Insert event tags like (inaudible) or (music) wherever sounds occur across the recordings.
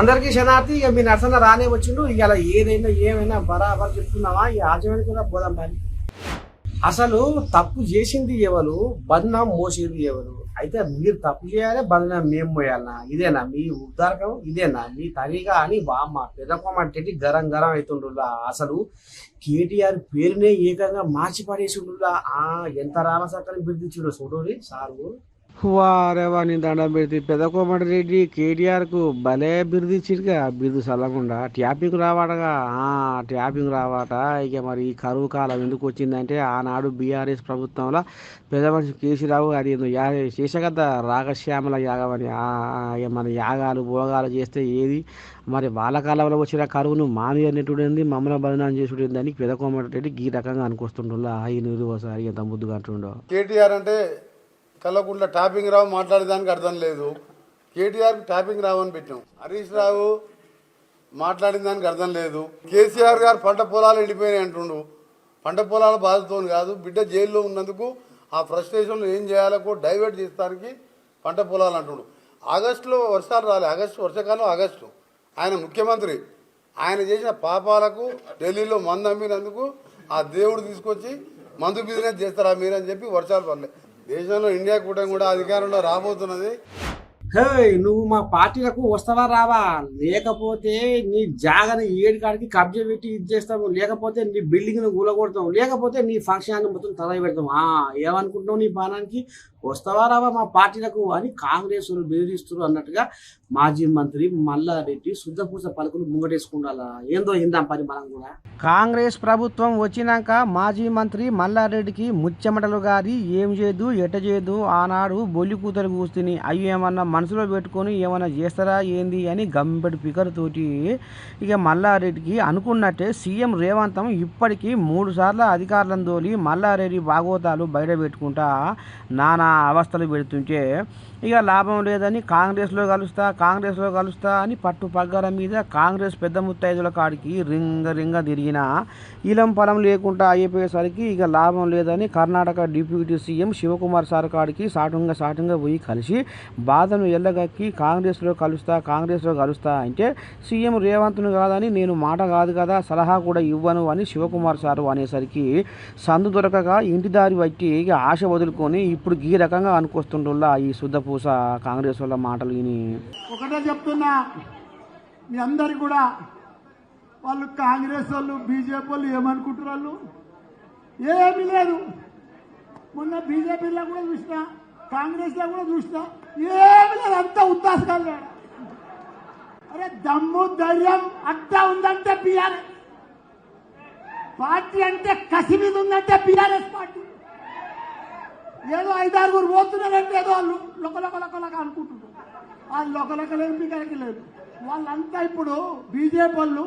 అందరికీ శనార్థి ఇక మీ నరసన్న రానే వచ్చిండు. ఇక అలా ఏదైనా ఏమైనా బరాబర్ చెప్తున్నావా? ఈ ఆచమని కూడా పోదాం పని అసలు తప్పు చేసింది ఎవరు? బంధం మోసేది ఎవరు? అయితే మీరు తప్పు చేయాలి బంధం మేము పోయాలనా ఇదేనా మీ ఉద్దారకం ఇదేనా మీ తనిగా అని బామ్మ పెదకొమ్మంటే గరం గరం అవుతుండ్రులా. అసలు కేటీఆర్ పేరునే ఏకంగా మార్చి పడేసిండ్రులా. ఆ ఎంత రామసక్కని బిర్దించుడు చూడండి. సారు. వారేవాని దండం పెడితే పెద్ద కోమటి రెడ్డి కేటీఆర్కు భలే బిరుదు ఇచ్చిరుగా బిరుదు చల్లకుండా ట్యాపింగ్ రావాటగా. ఆ ట్యాపింగ్ రావాట. ఇక మరి ఈ కరువు కాలం ఎందుకు వచ్చిందంటే ఆనాడు బీఆర్ఎస్ ప్రభుత్వంలో పెద్ద మనిషి కేసీరావు అది ఏందో చేసే కదా రాగశ్యామల యాగం అని. ఇక మన యాగాలు భోగాలు చేస్తే ఏది? మరి వాళ్ళ కాలంలో వచ్చిన కరువును మామి అనేటువంటి మమ్మల్ని బదనాం చేసుడు అని పెద్ద కోమటి రెడ్డి ఈ రకంగా అనుకొస్తుండ్రు ఈ నీరు ఎంత ముద్దుగా అంటుండో. కేటీఆర్ అంటే కల్లకుంట్ల టాపింగ్ రావు మాట్లాడేదానికి అర్థం లేదు. కేటీఆర్కి టాపింగ్ రావు అని పెట్టాం హరీష్ రావు మాట్లాడిన దానికి అర్థం లేదు. కేసీఆర్ గారు పంట పొలాలు ఎండిపోయినాయి అంటుండు. పంట పొలాల బాధతో కాదు బిడ్డ జైల్లో ఉన్నందుకు ఆ ఫ్రస్ట్రేషన్లు ఏం చేయాలకో డైవర్ట్ చేస్తానికి పంట పొలాలు అంటుండు. ఆగస్టులో వర్షాలు రాలే. ఆగస్టు వర్షాకాలం ఆగస్టు. ఆయన ముఖ్యమంత్రి. ఆయన చేసిన పాపాలకు ఢిల్లీలో మందు అమ్మినందుకు ఆ దేవుడు తీసుకొచ్చి మందు బిజినెస్ చేస్తారా మీరని చెప్పి వర్షాలు పడలే. దేశంలో ఇండియా కూటమి కూడా అధికారంలో రాబోతున్నది. హే నువ్వు మా పార్టీలకు వస్తావా రావా? లేకపోతే నీ జాగని ఏడికాడికి కబ్జా పెట్టి ఇది చేస్తాము లేకపోతే నీ బిల్డింగ్ను కూలగొడతాం లేకపోతే నీ ఫంక్షన్ మొత్తం తల పెడతాం ఏమనుకుంటున్నావు నీ బాణానికి? వస్తావా రావా మా పార్టీలకు అని కాంగ్రెస్ వాళ్ళు బెదిరిస్తున్నారు అన్నట్టుగా మాజీ మంత్రి మల్లారెడ్డి శుద్ధపూస పలుకులు ముంగటేసుకుండాలా? ఏందో ఇందాం పని మనం కూడా. కాంగ్రెస్ ప్రభుత్వం వచ్చినాక మాజీ మంత్రి మల్లారెడ్డికి ముచ్చెమటలు గారి ఏం చేయదు ఎట చేయదు ఆనాడు బొల్లి కూతురు కూస్తుని అయ్యేమన్నా మనసులో పెట్టుకొని ఏమైనా చేస్తారా ఏంది అని గంపెడు పికర్ తోటి ఇక మల్లారెడ్డికి అనుకున్నట్టే సీఎం రేవంతం ఇప్పటికీ మూడు సార్లు అధికారులను తోలి మల్లారెడ్డి భాగవతాలు బయట పెట్టుకుంటా నానా అవస్థలు పెడుతుంటే ఇక లాభం లేదని కాంగ్రెస్లో కలుస్తా కాంగ్రెస్లో కలుస్తా అని పట్టు పగ్గాల మీద కాంగ్రెస్ పెద్ద ముత్తైదుల కాడికి రింగ రింగ తిరిగిన ఇలం పొలం లేకుండా అయిపోయేసరికి ఇక లాభం లేదని Karnataka deputy CM Shivakumar sir కాడికి సాటుంగా సాటుంగా పోయి కలిసి బాధను ఎల్లగక్కి కాంగ్రెస్లో కలుస్తా కాంగ్రెస్లో కలుస్తా అంటే సీఎం రేవంత్ను కాదని నేను మాట కాదు కదా సలహా కూడా ఇవ్వను అని శివకుమార్ సారు అనేసరికి సందు దొరకగా ఇంటి దారి బట్టి ఇక ఆశ వదులుకొని ఇప్పుడు ఈ రకంగా అనుకొస్తుండల్లా ఈ పూస కాంగ్రెస్ వాళ్ళ మాటలు విని ఒకటే చెప్తున్నా మీ అందరికి కూడా వాళ్ళు కాంగ్రెస్ వాళ్ళు బీజేపీ వాళ్ళు ఏమనుకుంటారు వాళ్ళు? ఏమీ లేదు. మొన్న బీజేపీలో కూడా చూసిన కాంగ్రెస్లో కూడా చూసిన ఏమి లేదు. అంతా లేదు అరే దమ్ము ధైర్యం అంతా ఉందంటే బీఆర్ఎస్. పార్టీ అంటే కసి మీద ఉందంటే బీఆర్ఎస్ పార్టీ. ఏదో ఐదారుగురు పోతున్నారంటే ఏదో వాళ్ళు లొకలొక అనుకుంటున్నారు. ఆ లొకలొకలేని మీకు లేదు. వాళ్ళంతా ఇప్పుడు బీజేపీ వాళ్ళు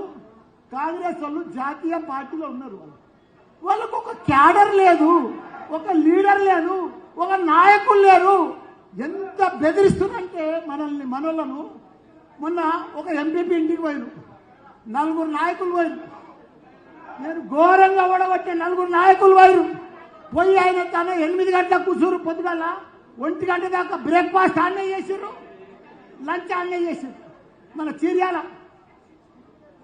కాంగ్రెస్ వాళ్ళు జాతీయ పార్టీలో ఉన్నారు వాళ్ళు. వాళ్ళకు ఒక క్యాడర్ లేదు ఒక లీడర్ లేదు ఒక నాయకులు లేరు. ఎంత బెదిరిస్తుందంటే మనల్ని మనలను మొన్న ఒక ఎంపీపీ ఇంటికి పోయారు. నలుగురు నాయకులు పోయారు. నేను ఘోరంగా ఓడగొట్టే నలుగురు నాయకులు పోయారు. పోయి ఆయన తన ఎనిమిది గంటల కూర్చోరు పొద్దుగల. ఒంటి గంట దాకా బ్రేక్ఫాస్ట్ ఆన్నే చేసిర్రు. లంచ్ ఆన్నే చేసిర్రు. మన చీర్యాల.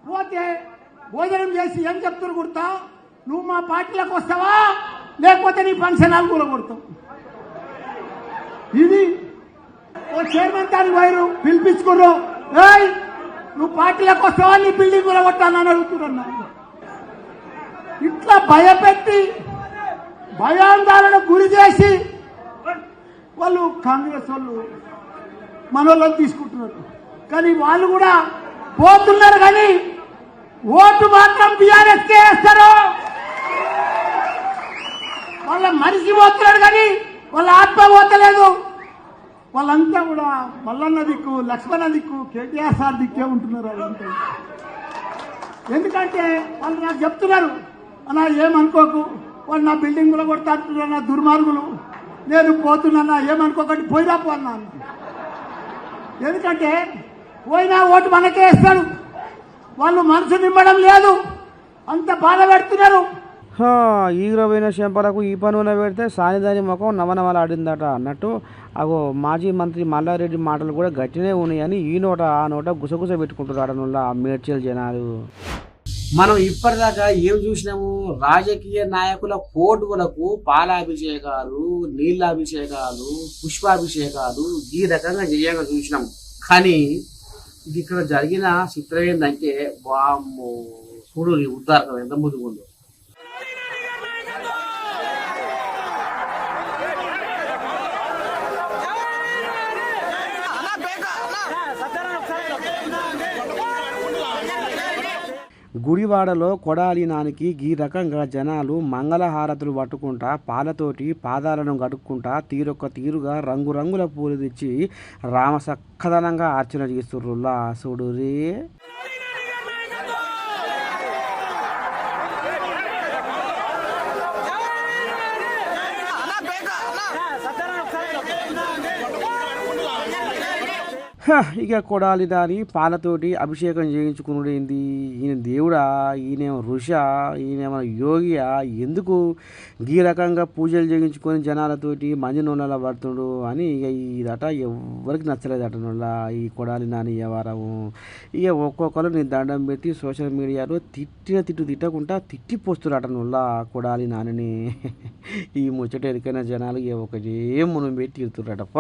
పోతే భోజనం చేసి ఏం చెప్తున్నారు కుడతా నువ్వు మా పార్టీలకు వస్తావా? లేకపోతే నీ ఫంక్షన్ హాల్ కూడా కొడతావు. ఇది ఓ చైర్మన్ దానికి వైరు పిలిపించుకుర్రు. ఏయ్ నువ్వు పార్టీలకు వస్తావా? నీ బిల్డింగ్ కూడా కొట్టాలని అడుగుతున్నారు ఇట్లా భయపెట్టి భయాందాలను గురి చేసి వాళ్ళు కాంగ్రెస్ వాళ్ళు మనోళ్ళని తీసుకుంటున్నారు. కానీ వాళ్ళు కూడా పోతున్నారు కానీ ఓటు మాత్రం బీఆర్ఎస్ చేస్తారు వేస్తారు. వాళ్ళ మనిషి పోతున్నాడు కానీ వాళ్ళ ఆత్మ పోతలేదు. వాళ్ళంతా కూడా మల్లన్న దిక్కు లక్ష్మణ దిక్కు కేటీఆర్ సార్ దిక్కే ఉంటున్నారు వాళ్ళంతా. ఎందుకంటే వాళ్ళు నాకు చెప్తున్నారు అలా ఏమనుకోకు. వాళ్ళు నా బిల్డింగ్ కూడా కొడతా అంటున్నారు నా దుర్మార్గులు. నేను పోతున్నా ఏమనుకోకండి పోయినా పోన్నాను ఎందుకంటే పోయినా ఓటు మనకే ఇస్తాడు వాళ్ళు మనసు నింపడం లేదు. అంత బాధ పెడుతున్నారు. ఈగురపోయిన శంపలకు ఈ పనున పెడితే సానిదాని ముఖం నవనవలాడిందట అన్నట్టు. అగో మాజీ మంత్రి మల్లారెడ్డి మాటలు కూడా గట్టినే ఉన్నాయని ఈ నోట ఆ నోట గుసగుస పెట్టుకుంటున్నారు అడనుల్లా మేడ్చల్ జనాలు. మనం ఇప్పటిదాకా ఏం చూసినాము? రాజకీయ నాయకుల కోటులకు పాలాభిషేకాలు నీళ్ళాభిషేకాలు పుష్పాభిషేకాలు ఈ రకంగా చేయంగా చూసినాం. కానీ ఇది ఇక్కడ జరిగిన చిత్రం ఏంటంటే వామ్మో చూడు ఉద్దారకం ఎంత ముందుకుందో గుడివాడలో కొడాలి నానికి ఈ రకంగా జనాలు మంగళహారతులు పట్టుకుంటా పాలతోటి పాదాలను గడుక్కుంటా తీరొక్క తీరుగా రంగురంగుల పూలు తెచ్చి రామ సక్కదనంగా అర్చన చేస్తుర్రులా చూడు రే ఇక కొడాలి దాని పాలతోటి అభిషేకం చేయించుకున్నాడేంది ఈయన దేవుడా ఈయనేమో ఋష ఈయనేమో యోగియా ఎందుకు ఈ రకంగా పూజలు చేయించుకొని జనాలతోటి మంచి నూనెల పడుతుడు అని ఇక ఇదట ఎవరికి నచ్చలేదట నూనెల ఈ కొడాలి నాని వ్యవహారము. ఇక ఒక్కొక్కరు నీ దండం పెట్టి సోషల్ మీడియాలో తిట్టిన తిట్టు తిట్టకుండా తిట్టిపోస్తున్నట నూనెల కొడాలి నానిని. (laughs) ఈ ముచ్చట ఎరికైనా జనాలు ఇక ఏం మనం పెట్టి తిడుతుర్రటప్ప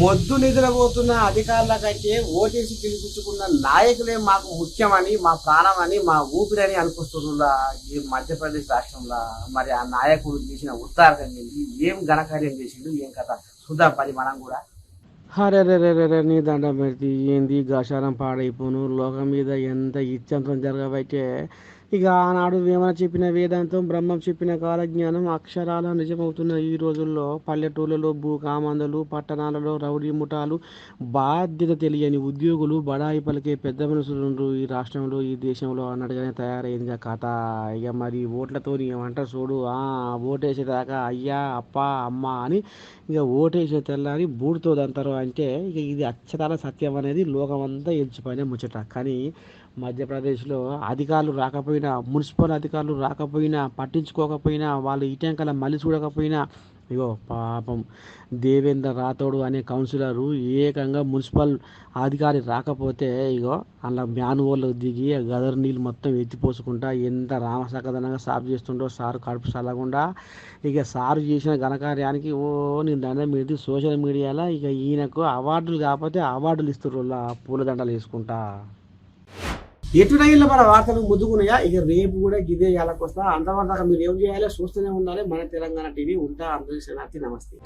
మొద్దు నిద్రపోతున్న అధికారుల కంటే ఓటేసి గెలిపించుకున్న నాయకులే మాకు ముఖ్యమని మా ప్రాణమని మా ఊపిరని అనిపిస్తుందా ఈ మధ్యప్రదేశ్ రాష్ట్రంలో మరి ఆ నాయకుడు చేసిన ఉత్తారకం ఏంటి? ఏం ఘనకార్యం చేసిండు? ఏం కథ? చూద్దాం పది మనం కూడా. హరే నీ దండం పెడితే ఏంది? గశారం పాడైపోను. లోకం మీద ఎంత ఇత్యంతం జరగబట్టే ఇక ఆనాడు వేమన చెప్పిన వేదాంతం బ్రహ్మం చెప్పిన కాలజ్ఞానం అక్షరాల నిజమవుతున్న ఈ రోజుల్లో పల్లెటూళ్ళలో భూకామందలు పట్టణాలలో రౌడీ ముఠాలు బాధ్యత తెలియని ఉద్యోగులు బడాయి పలికే పెద్ద మనుషులు ఈ రాష్ట్రంలో ఈ దేశంలో అన్నట్టుగానే తయారైంది ఆ కథ. ఇక మరి ఓట్లతో ఏమంట చూడు ఓటేసేదాకా అయ్యా అప్ప అమ్మ అని ఇక ఓటేసే తెల్లారి బూడితోదంటారు అంటే ఇక ఇది అచ్చతాల సత్యం అనేది లోకమంతా ఎంచిపోయిన ముచ్చట. కానీ మధ్యప్రదేశ్లో అధికారులు రాకపోయినా మున్సిపల్ అధికారులు రాకపోయినా పట్టించుకోకపోయినా వాళ్ళు ఇటంకల మళ్ళీ చూడకపోయినా ఇగో పాపం దేవేంద్ర రాథోడు అనే కౌన్సిలరు ఏకంగా మున్సిపల్ అధికారి రాకపోతే ఇగో అలా మ్యాన్వోల్లో దిగి గదర్ నీళ్ళు మొత్తం ఎత్తిపోసుకుంటా ఎంత రామసకదనంగా సాఫ్ చేస్తుండో సారు కడుపు చల్లకుండా ఇక సారు చేసిన ఘనకార్యానికి ఓ నేను దండం పెడితే సోషల్ మీడియాలో ఇక ఈయనకు అవార్డులు కాకపోతే అవార్డులు ఇస్తుర్రు పూలదండలు వేసుకుంటా. ఎటునైనా మన వార్తలు ముద్దుకున్నాయా ఇక రేపు కూడా గిదే వస్తా అంతవరకు మీరు ఏం చేయాలో చూస్తూనే ఉండాలి. మన తెలంగాణ టీవీ ఉంటా. అందరికీ నమస్తే.